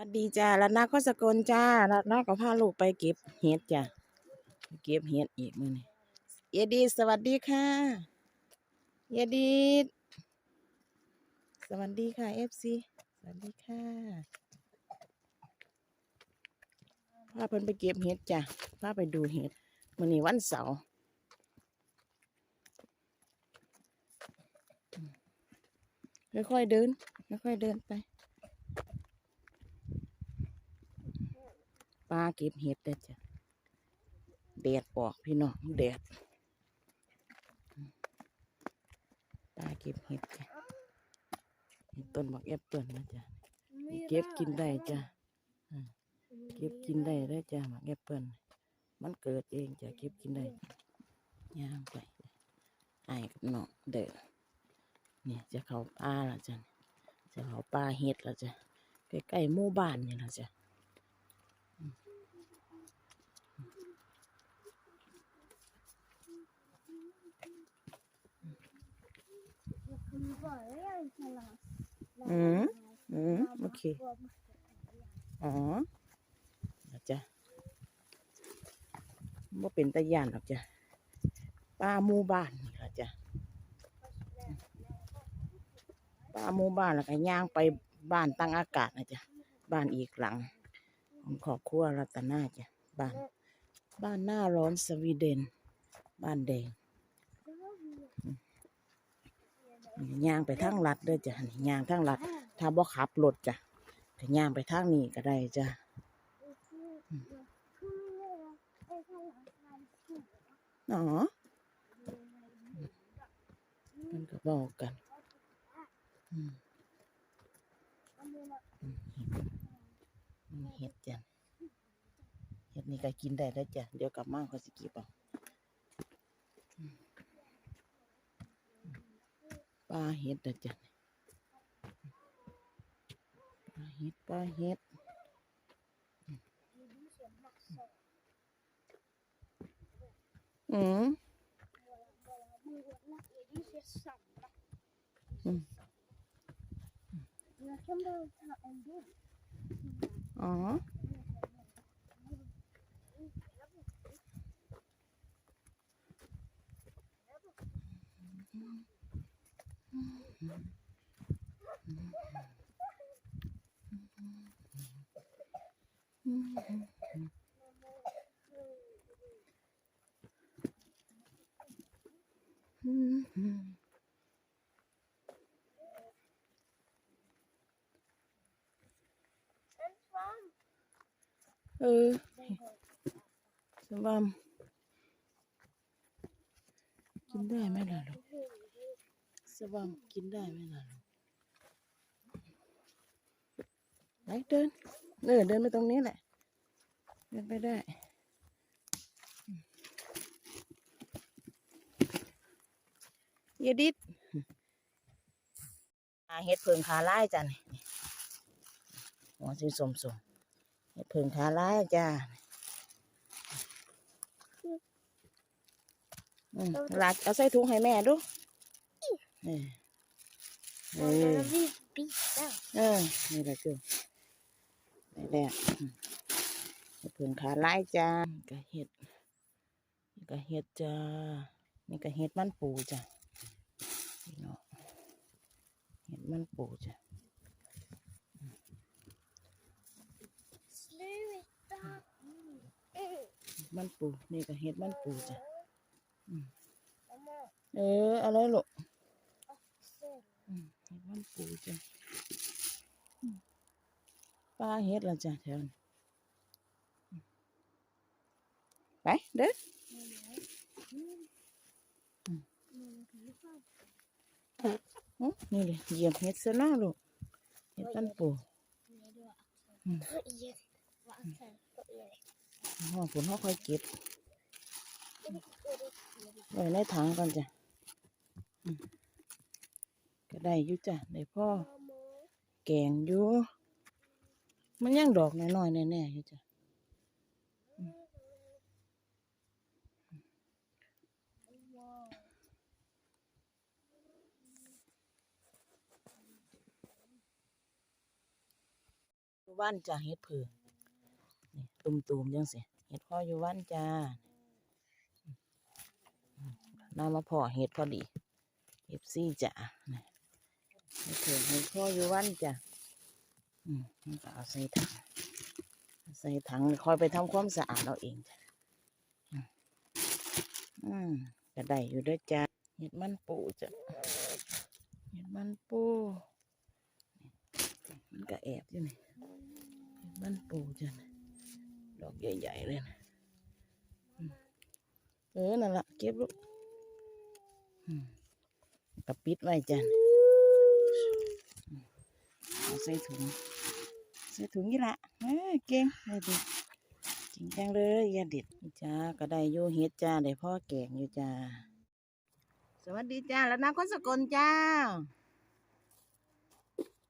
วัสดีจ้าลัดนาก็สกลจ้าลัดนาก็พาลูกไปเก็บเห็ดจ้ะไปเก็บเห็ดอีกมื้อนี้เยดีสวัสดีค่ะเยดีสวัสดีค่ะเอฟซีสวัสดีค่ะพาเพิ่นไปเก็บเห็ดจ้ะพาไปดูเห็ดมื้อนี้วันเสาร์ค่อยๆเดินค่อยๆเดินไป ปลาเก็บเห็ดเด้จ้ะแดดออกพี่น้องแดดปลาเก็บเห็ดจ้ะต้นบักแอปเปิลนะจ้ะเก็บกินได้จ้ะเก็บกินได้ได้จ้ะบักแอปเปิลมันเกิดเองจ้ะเก็บกินได้ย่างไปไอ้กับน้องเด้อเนี่ยจะเขาป่าละจ้ะจะเขาป่าเห็ดละจ้ะใกล้ๆหมู่บ้านนี่ละจ้ะ อืมอืมโอเค อ๋อนะจ๊ะว่าเป็นตะยานหรอกจ้ะป้าหมู่บ้านนี่ละจ้ะป้าหมู่บ้านแล้วก็ย่างไปบ้านตั้งอากาศนะจ๊ะบ้านอีกหลัง ของครอบครัวรัตนาจ้ะบ้าน บ้านหน้าร้อนสวีเดน บ้านแดงนี่ ย่างไปทางลัดเด้อจ้ะย่างทางลัด ถ้าบ่ขับรถจ้ะก็ย่างไปทางนี้ก็ได้จ้ะอ๋อมันก็บอกกันเห็ดจ้ะเห็ดนี่ก็กินได้แล้วจ้ะ เดี๋ยวกลับมาก็สิกิบเอาอืม ปลาเห็ดเด้ อจ้ะปลาเสวามกินได้ไหมล่ะลูกไหมล่ะลูกไปเดินเออเดินไปตรงนี้แหละ เดินไปได้เยดิดหาเห็ดเพิงขาไล่จ้ะนี่หัวสีสมสมเห็ดเพิงขาไล่จ้าอืมหลักเอาใส่ถุงให้แม่ดู เออเออเออนี่แหละคือนี่แหละเห็ดเพิงขาไล่จ้าก็เห็ดนี่ก็เห็ดจ้านี่ก็เห็ดมันปูจ้ะพี่น้องเห็ดมันปูจ้ะมันปูนี่ก็เห็ดมันปูจ้ะเอออะไรลูกอื มเห็ดมันปูจ้ะอืมปลาเห็ดละจ้ะแถวนี้อืมไปเด้ออืมนี่เลยเหยียบเห็ดซะแล้วลูกเห็ดมันปูห้องฝนห้องคอยเก็บไว้ในถังก่อนจ้ะอืม ก็ได้อยู่จ้ะได้พ่อแกงอยู่มันยังดอกน้อยๆแน่ๆอยู่จ้ะอืมว่านจ้ะเฮ็ดเผือกนี่ตุ่มๆจังสิเฮ็ดพ่ออยู่ว่านจ้าน้ามาพอเฮ็ดพอดีเอฟซีจ้ะ นี่เฮ็ดเผือเฮ็ดพ่ออยู่ว่านจ้ะอืมก็เอาใส่ถังใส่ถังคอยไปทำความสะอาดเอาเองจ้ะอืมอืมก็ได้อยู่ด้วยจ้ะเฮ็ดมันปูจ้ะเฮ็ดมันปูมันก็แอบอยู่นี่เห็นมันปูจังดอกใหญ่ๆเลยนะเออนั่นละเก็บลูกอืมกระปิดไว้จ้ะ เอาใส่ถุงใส่ถุงนี่ละเอ้ยเก่งเลยดิจริงจังเลยย่าเด็ดจ้าก็ได้อยู่เฮ็ดจ้าได้พ่อแก่งอยู่จ้า สวัสดีจ้าแล้วนะคนสกลจ้า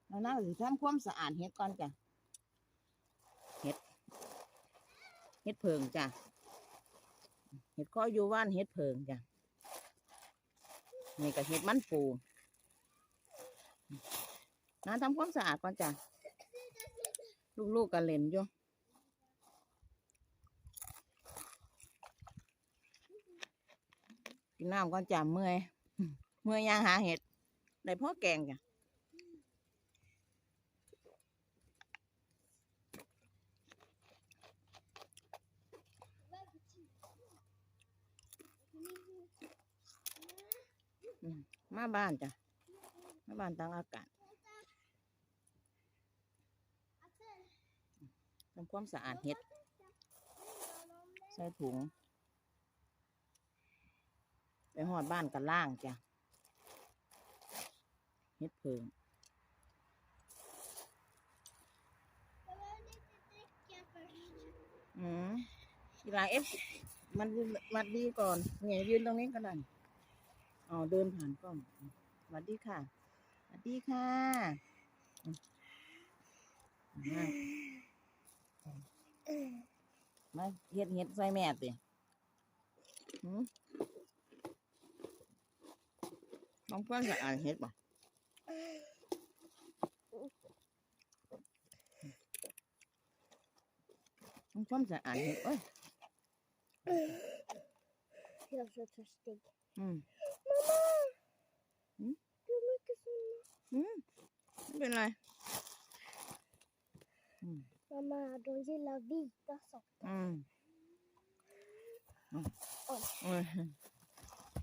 เรานั่งสิทำความสะอาดเฮ็ดก่อนจ้ะเฮ็ดเฮ็ดเพิงจ้ะเฮ็ดข้ออยู่ว่านเฮ็ดเพิงจ้ะนี่ก็เฮ็ดมันปู น้าทำความสะอาดก่อนจ้ะ ลูกๆก็เล่นอยู่กินน้ำก่อนจ้ะเมื่อย เมื่อยย่างหาเห็ดได้พ่อแกงจ้ะมาบ้านจ้ะ มาบ้านต่างอากาศ ทำความสะอาดเห็ด ใส่ถุง ไปหอดบ้านกันล่างจ้ะ เห็ดเพิงอืมกีฬาเอฟมันมันดีก่อนเนี่ยยืนตรงนี้ก็ได้อ๋อเดินผ่านกล้องสวัสดีค่ะสวัสดีค่ะ มมามาเฮ็ดเฮ็ดใส่แม่ติหืมน้องเพื่อนจะอ่านเฮ็ดป่ะน้องเพื่อนจะอ่านเฮ็ดเอ้ย Jag är så törstig. อืม Du mycket såna. อืมไม่เป็นไรอืม Mamma, de gillar vita socker. อืมโอ้ยโอ้ย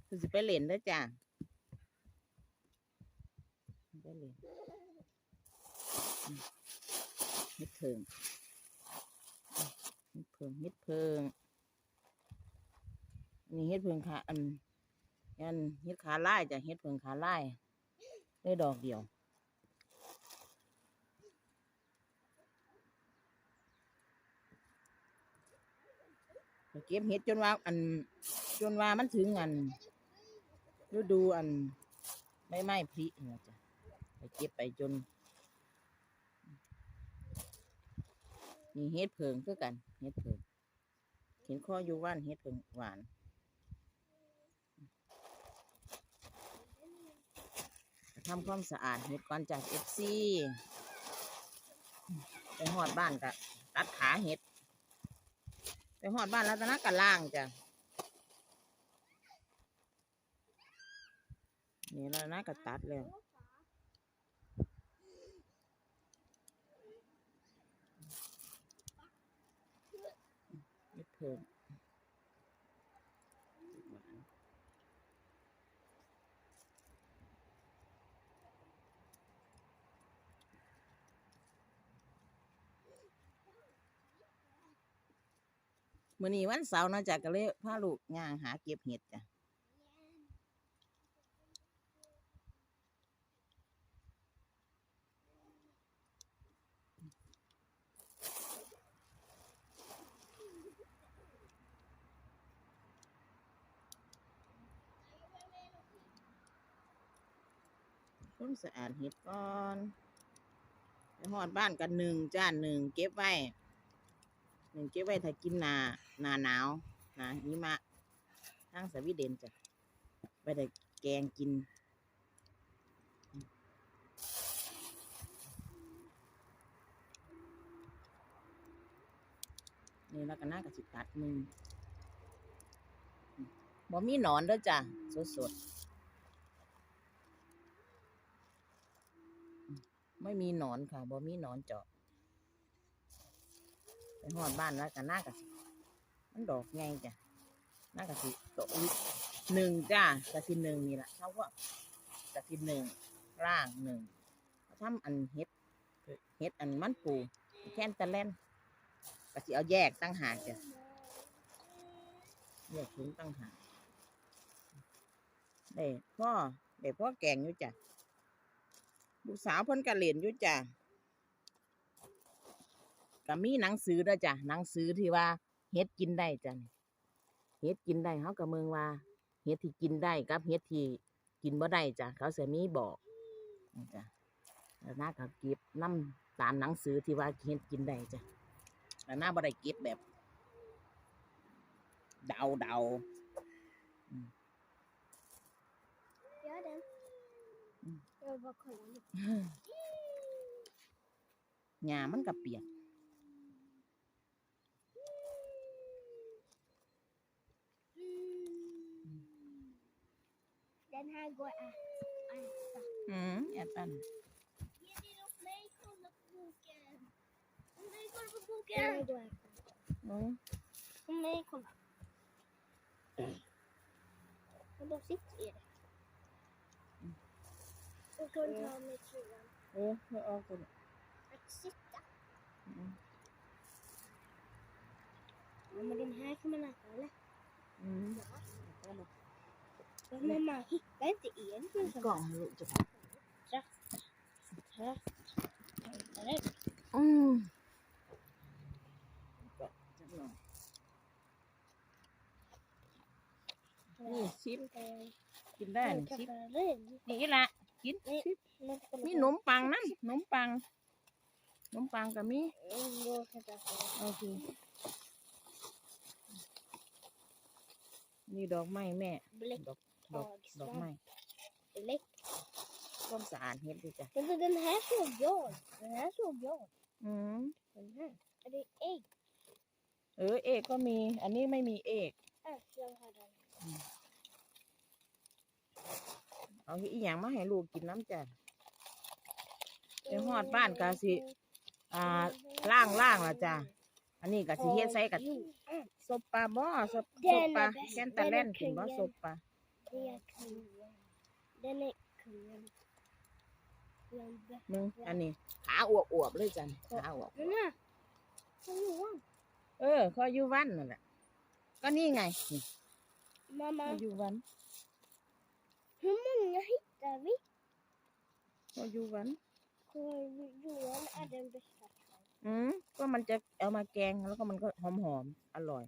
คือสิไปเล่นเด้อจ้ะไปเล่นอืมเฮ็ดเพิงเฮ็ดเพิงเฮ็ดเพิงอันนี่เฮ็ดเพิงขาอันยันเฮ็ดขาลายจ้ะเฮ็ดเพิงขาลายได้ดอกเดียว เก็บเห็ดจนว่าอันจนว่ามันถึงอันฤดูอันไม่ไหม้พรินะจ๊ะไปเก็บไปจนนี่เห็ดเพิงคือกันเห็ดเพิงเห็นข้ออยู่ว่านเห็ดเพิงหวานทำความสะอาดเห็ดก่อนจากเอฟซีไปหอดบ้านกะตัดขาเห็ด หอดบ้านรัตนกันล่างจ้ะนี่รัตนก็ตัดแล้วเพิ่ม มื่อนี้วันเสาร์นะจ้ะก็เลยพาลูกย่างหาเก็บเห็ดจ้ะต้มสะอาดเห็ดก่อนหอดบ้านกันหนึ่งจ้านหนึ่งเก็บไว้ หนึ่งเก็บไว้ถ้ากินหนาหนาหนาวหนาหิมะทางสวีเดนจ้ะไว้แต่แกงกินนี่แล้วก็น่ากับสิตัดมือบ่มีหนอนด้อจ้ะสดสดๆไม่มีหนอนค่ะบ่มีหนอนเจาะ ไปหอดบ้านแล้วก็น่ากับสิมันดอกไงจ้ะน่ากับสิโตอีกหนึ่งจ้ะกะสิหนึ่งนี่แหละเท่าว่ากะสิหนึ่งร่างหนึ่งทำอันเฮ็ดเฮ็ดอันมันปูแค่นตะเล่นก็สิเอาแยกตั้งหากจ้ะแยกถุงตั้งหากเด้พ่อเด้พ่อแกงอยู่จ้ะลูกสาวเพิ่นกะเล่นอยู่จ้ะ ก็มีหนังสือเด้อจ้ะหนังสือที่ว่าเฮ็ดกินได้จ้ะนี่เฮ็ดกินได้เฮาก็เมืองว่าเฮ็ดที่กินได้กับเฮ็ดที่กินบ่ได้จ้ะเขาจะมีบอกนี่จ้ะแล้วน้าก็เก็บนํตามหนังสือที่ว่าเฮ็ดกินได้จ้ะแล้วน้าบ่ได้เก็บแบบ เดาเดา Gör den. Mm. Jag vill bara kolla lite. หญ้ามันก็เปียก Den här går att äta. อืมแอบอัน Jenny, låt mig kolla på boken. Låt mig kolla på boken. Den här går att äta. อืม Låt mig kolla. Och då sitter i det. Och kan ta med tröjan. เออไม่ออกตัวนี้ Att sitta. อืม Ja, men den här kan man äta eller? อืม Men mamma hittar inte en. กล่องให้ลูกจะไป Här. Eller? อืมก็จักหน่อยนี่ชิปกินได้นี่ชิปนี่ละกินชิปมีขนมปังนั่นขนมปังขนมปังก็มีโอเคนี่ดอกไม้แม่ Bläck. ดอก ดอกดอกไม้ Bläck. ความสะอาดเฮ็ดด้วยจ้ะ Men den här såg jag. Den här såg jag. อืม Den här. Är det ägg? เออเอกก็มี อันนี้ไม่มีเอก Äh, jag har den. เอาอีหยังมาให้ลูกกินน้ำจ้ะไปฮอดบ้านกะสิ อ่า ล่างล่างละจ้ะ อันนี้ก็สิเฮ็ดใส่กับ ซบปลาบ่ซบซบปลาแค่นตะเล่นกินบ่ซบปลา Det är kungen. Den är kul. มึงอันนี้ขาอวบอวบๆเลยจ้ะนี่ขาอวบ Den här. Som Johan. เออขออยู่วันนั่นแหละก็นี่ไงนี่ข Mamma, อยู่วัน hur många hittar vi? ขออยู่วัน Johan är den bästa. อืมก็มันจะเอามาแกงแล้วก็มันก็หอมหอมๆอร่อย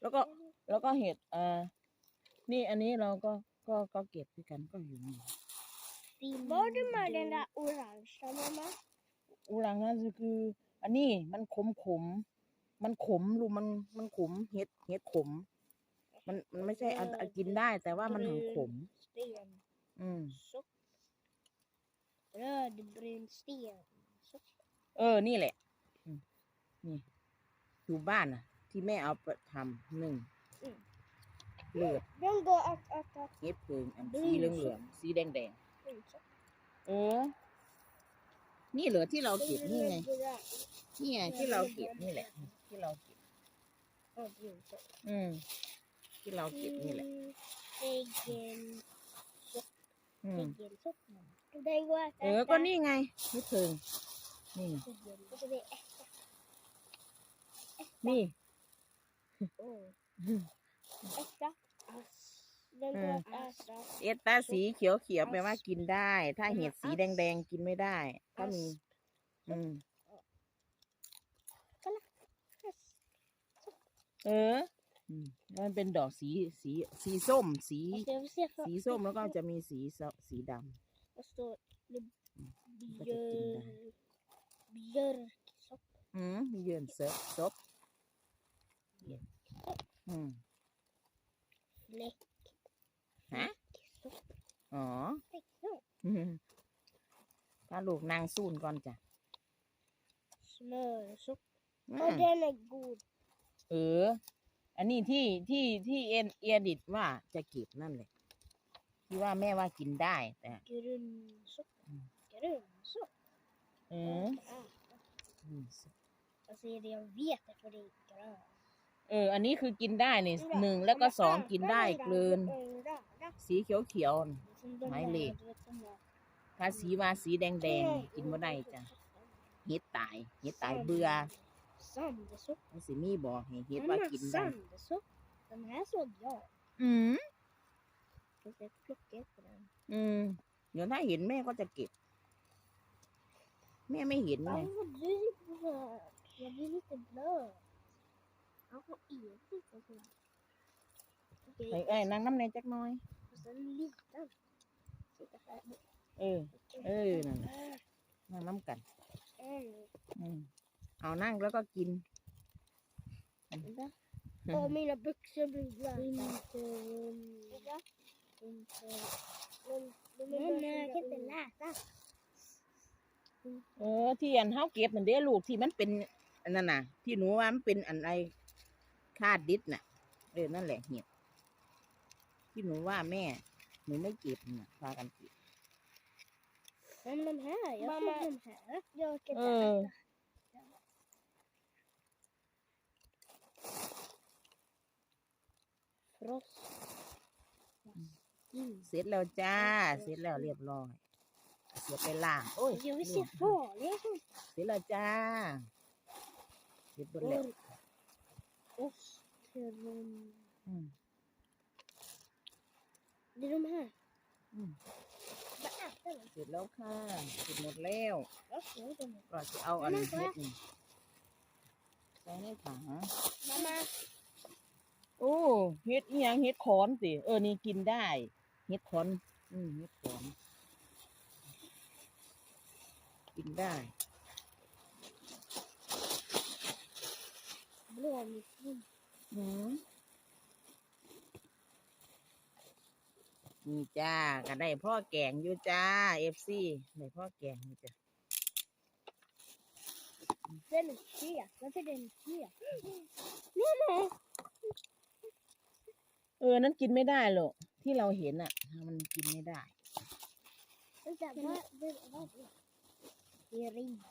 แล้วก็แล้วก็เห็ดเอ่า นี่อันนี้เราก็ก็ก็เก็บด้วยกันก็อยู่นี่ Var du med den där orangea mamma? อุรังนั่นคือ อันนี้มันขมขมๆมันขมลูกมันมันขมเห็ดเห็ดขม มันมันไม่ใช่อันอันกินได้ แต่ว่ามันขม Sten. อืม Sopp. Rödbrun sten. Sopp. เออ นี่แหละอืมนี่อยู่บ้านน่ะ ที่แม่เอาไปทำหนึ่ง อืมเลือด Den går att äta. เห็ดเพิงอันสีเหลืองเหลืองๆสีแดงแดง Mm, sopp. ๆเออนี่เหลือที่เราเก็บนี่ไงนี่ไงที่เราเก็บนี่แหละ ที่เราเก็บ Och brun sopp. อืมที่เราเก็บนี่แหละ Äggen. อืม Äggen sopp. Den går att เออก็นี่ไงเห็ดเพิงนี่ Äggen. Och så det är นี่ äkta. Ass. Den går att äta. เอสตาสีเขียวเขียวๆแปลว่ากินได้ ถ้าเห็ดสีแดงแดงๆกินไม่ได้ถ้ามี อืมเอออืมแล้วมันเป็นดอกสีสีสีส้ม สี Alltså jag vill se för... สีส้มแล้วก็จะมีสีสสีด Vad står det? Vad är det? Björk. Björksopp. ำอืมมีเยือนเซซบเย็นอืม Fläck. Hä? Sopp. อ๋อ Fläcksopp. อืมถ้า ลูกนางซูนก่อนจ้ะ Smörsopp. อื Och ม den är god. เออ อันนี้ที่ที่ที่เอ็นเอียดิตว่าจะเก็บนั่นเลยที่ว่าแม่ว่ากินได้ แต่ Grönsocker. Grönsocker. เออ Ah, อืม alltså det jag vet är för det är grönt. เออ อันนี้คือกินได้นี่หนึ่งแล้วก็สองกินได้เกลืน สีเขียวเขียวๆน่ะ Máy lì. ถ้าสีว่าสีแดงแดงๆกินบ่ได้จ้ะเฮ็ดตายเฮ็ดตายเบื่อ Sandsocker. มันสิมีบอกให้เฮ็ดว่า Mamma, กินได้ sandsocker. Den här såg jag. อืม Fast jag plockade inte den. อืมเดี๋ยวถ้าเห็นแม่ก็จะเก็บ แม่ไม่เห็นไง Ja, vad blir blöt? Jag blir lite blöt. Ja, vad är det för sån? ไอ้ Okej, ไอ้ยนางน้ำในจักหน้อย fast den är liten. Sitta här. เออ เออนั่นน่ะนั่งน้ำกัน Mm. อืมเอานั่งแล้วก็กิน Vänta. Åh, mina byxor blir blöta. Inte... Inte... Mamma, jag kan inte läsa. เออ ที่อันเฮาเก็บมันเด้ลูกที่มันเป็นอันนั้นน่ะ ที่หนูว่ามันเป็นอันไอคาดดิษน่ะเออนั่นแหละเห็ดที่หนูว่าแม่ หนูไม่เก็บน่ะพากันเก็บ Men de här, jag Mamma. tog de här. Jag kan inte äta. ฟรอสเสร็จแล้วจ้า เสร็จแล้วเรียบร้อย เสียไปล่าง โอ้ย Jag vill se farliga som เสร็จแล้วจ้า เสร็จหมดแล้ว ostron. อืม Det är de här. อืม Vad äter de? เสร็จแล้วค่ะเสร็จหมดแล้ว Jag såg dem. ก็จะเอาอันเฮ็ดนี่ใส่ในถัง Mamma. โอ้เฮ็ดอีหยังเฮ็ดขอนสิเออนี่กินได้เฮ็ดขอนอืมเฮ็ดขอนกินได้ Blåmissing. อืม นี่จ้าก็ได้พ่อแกงอยู่จ้าเอฟซีได้พ่อแกงอยู่จ้ะ Den är het. Varför är den het? Mamma. เออ นั้นกินไม่ได้หรอกที่เราเห็นอะ มันกินไม่ได้ Vänta, vad, vad, vad är det? Det är ring.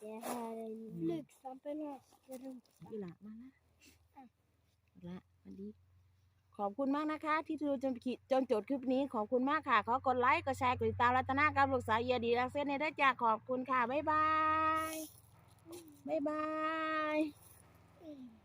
Det här är en flugsvampen har strumpor. อีหละมาละเอาละสวัสดี ขอบคุณมากนะคะ ที่ดูจนขีจนจบคลิปนี้ขอบคุณมากค่ะ ขอกดไลค์กดแชร์กดติดตามรัตนากับลูกสาวเยียดีรักเส้นในด้วยจ้าขอบคุณค่ะ บ๊ายบาย บ๊ายบาย